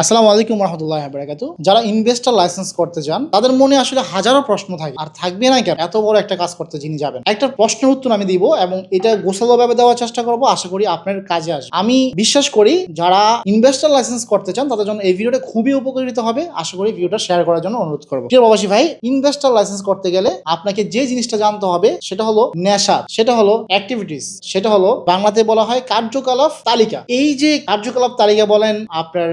আসসালামু আলাইকুম রহমতুল্লাহ বারাকাত যারা ইনভেস্টার লাইসেন্স করতে চান তাদের মনে আসলে হাজারো প্রশ্ন থাকে। আর থাকবে না কেন? এত বড় একটা কাজ করতে যিনি যাবেন। একটা প্রশ্নের উত্তর আমি দিব এবং এটা গোছালোভাবে দেওয়ার চেষ্টা করব। আশা করি আপনার কাজে আসবে। আমি বিশ্বাস করি, যারা ইনভেস্টার লাইসেন্স করতে চান, তাদের জন্য এই ভিডিওটা খুবই উপকারিত হবে। আশা করি ভিডিওটা শেয়ার করার জন্য অনুরোধ করব। প্রিয় প্রবাসী ভাই ইনভেস্টার লাইসেন্স করতে গেলে আপনাকে যে জিনিসটা জানতে হবে, সেটা হলো নেশা, সেটা হলো অ্যাক্টিভিটিস সেটা হলো বাংলাতে বলা হয় কার্যকলাপ তালিকা। এই যে কার্যকলাপ তালিকা বলেন আপনার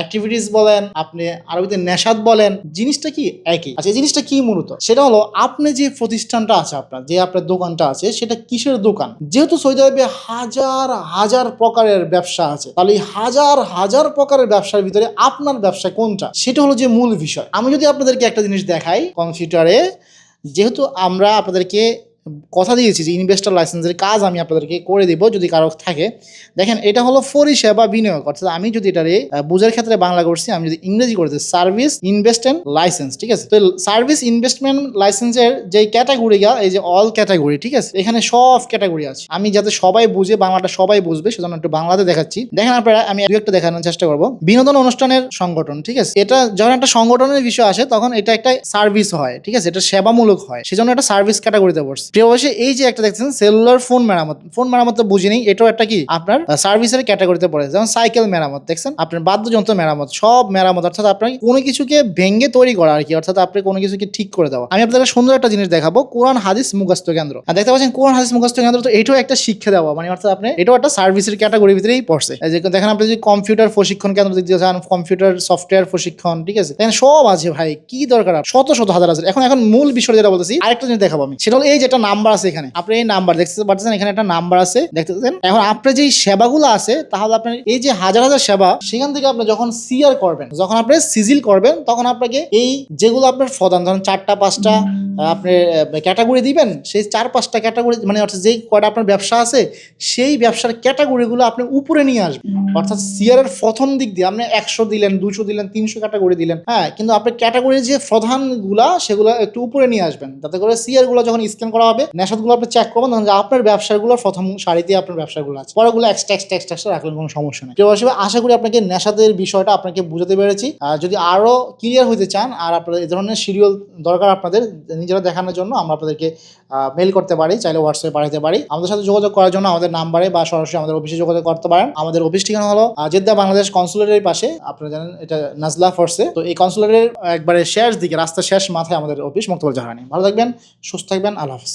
অ্যাক্টিভিটিস বলেন, আপনি আরবিতে নেশাদ বলেন, জিনিসটা কি একই? আচ্ছা এই জিনিসটা কি মূলত? সেটা হলো, আপনি যে প্রতিষ্ঠানটা আছে আপনার, যে আপনার দোকানটা আছে, সেটা কিসের দোকান? যেহেতু সৌদি আরবে হাজার হাজার প্রকারের ব্যবসা আছে, তাহলে হাজার হাজার প্রকারের ব্যবসার ভিতরে আপনার ব্যবসা কোনটা? সেটা হলো যে মূল বিষয়। আমি যদি আপনাদেরকে একটা জিনিস দেখাই কম্পিউটারে যেহেতু আমরা আপনাদেরকে কথা দিয়েছি যে ইনভেস্টার লাইসেন্সের কাজ আমি আপনাদেরকে করে দিব যদি কারও থাকে। দেখেন, এটা হলো পরিষেবা বিনিয়োগ। অর্থাৎ আমি যদি এটারে বুঝার ক্ষেত্রে বাংলা করছি, আমি যদি ইংরেজি করে দিই সার্ভিস ইনভেস্টমেন্ট লাইসেন্স ঠিক আছে? তো সার্ভিস ইনভেস্টমেন্ট লাইসেন্সের যে ক্যাটাগরিটা এই যে অল ক্যাটাগরি ঠিক আছে? এখানে সব ক্যাটাগরি আছে। আমি যাতে সবাই বুঝে, বাংলাটা সবাই বুঝবে, সেজন্য একটু বাংলাতে দেখাচ্ছি। দেখেন আপনারা, আমি দু একটা দেখানোর চেষ্টা করব। বিনোদন অনুষ্ঠানের সংগঠন, ঠিক আছে? এটা যখন একটা সংগঠনের বিষয় আসে, তখন এটা একটা সার্ভিস হয়, ঠিক আছে? এটা সেবামূলক হয়। সেজন্য এটা সার্ভিস ক্যাটাগরিতে পড়ছে প্রিয় বসে, এই যে একটা দেখছেন সেলুলার ফোন মেরামত। ফোন মেরামত তো বুঝিনি এটাও একটা কি? আপনার সার্ভিসের ক্যাটাগরিতে পড়ে। যেমন সাইকেল মেরামত, দেখছেন? আপনার বাদ্যযন্ত্র মেরামত, সব মেরামত, অর্থাৎ আপনার কোনো কিছুকে ভেঙে তৈরি করা আর কি, অর্থাৎ আপনি কোনো কিছুকে ঠিক করে দেওয়া। আমি আপনাদের সুন্দর একটা জিনিস দেখাবো, কোরআন, হাদিস মুখস্থ কেন্দ্র। আর দেখতে পাচ্ছেন, কোরআন, হাদিস মুখস্থ কেন্দ্র তো এটাও একটা শিক্ষা দেওয়া মানে অর্থাৎ আপনি, এটাও একটা সার্ভিসের ক্যাটাগরির ভিতরেই পড়ছে। দেখেন আপনি যদি কম্পিউটার প্রশিক্ষণ কেন্দ্র দিতে চান কম্পিউটার সফটওয়্যার প্রশিক্ষণ, ঠিক আছে? সব আছে ভাই, কি দরকার? শত শত হাজার আছে এখন এখন মূল বিষয় যেটা বলতেছি, আরেকটা জিনিস দেখাবো আমি। সেটা হলো এই যে একটা নাম্বার আছে এখানে। আপনি এই নাম্বার দেখতে পাচ্ছেন, এখানে একটা নাম্বার আছে, দেখতে পাচ্ছেন? এখন আপনার যে সেবাগুলো আছে, তাহলে আপনার এই যে হাজার হাজার সেবা, সেখান থেকে আপনি যখন সিআর করবেন, যখন আপনি সিজিল করবেন, তখন আপনাকে এই যেগুলো আপনার প্রধান, ধরেন চারটা, পাঁচটা আপনি ক্যাটাগরি দিবেন, সেই চার, পাঁচটা ক্যাটাগরি মানে অর্থাৎ যেই কয়টা আপনার ব্যবসা আছে, সেই ব্যবসার ক্যাটাগরিগুলো আপনি উপরে নিয়ে আসবেন। অর্থাৎ সিআর এর প্রথম দিক দিয়ে আপনি একশো দিলেন, দুশো দিলেন, তিনশো ক্যাটাগরি দিলেন হ্যাঁ? কিন্তু আপনার ক্যাটাগরির যে প্রধানগুলা, সেগুলো একটু উপরে নিয়ে আসবেন, যাতে করে সিআরগুলো যখন স্ক্যান করা হবে নেশাদগুলো আপনি চেক করবেন তখন আপনার ব্যবসাগুলো, প্রথম সারিতে আপনার ব্যবসাগুলো আছে। পরেগুলো এক্সট্রা এক্সট্রা এক্সট্রা রাখলেন, কোনো সমস্যা নেই। কেউ হিসেবে আশা করি আপনাকে নেশাদের বিষয়টা আপনাকে বুঝাতে পেরেছি। আর যদি আরও ক্লিয়ার হতে চান, আর আপনাদের এই ধরনের সিরিয়াল দরকার আপনাদের, নিজেরা দেখানোর জন্য, আমরা আপনাদেরকে মেল করতে পারি, চাইলে হোয়াটসঅ্যাপে পাঠাতে পারি। আমাদের সাথে যোগাযোগ করার জন্য আমাদের নাম্বারে বা সরাসরি আমাদের অফিসে যোগাযোগ করতে পারেন। আমাদের অফিস ঠিকানা হলো জেদ্দা বাংলাদেশ কনসুলেটের পাশে, আপনারা জানেন এটা নাজলা ফোর্সে তো এই কনসুলেটের একবারে শেষ দিকে, রাস্তার শেষ মাথায় আমাদের অফিস মুক্তবল জাহানি ভালো থাকবেন, সুস্থ থাকবেন, আল্লাহ হাফিজ।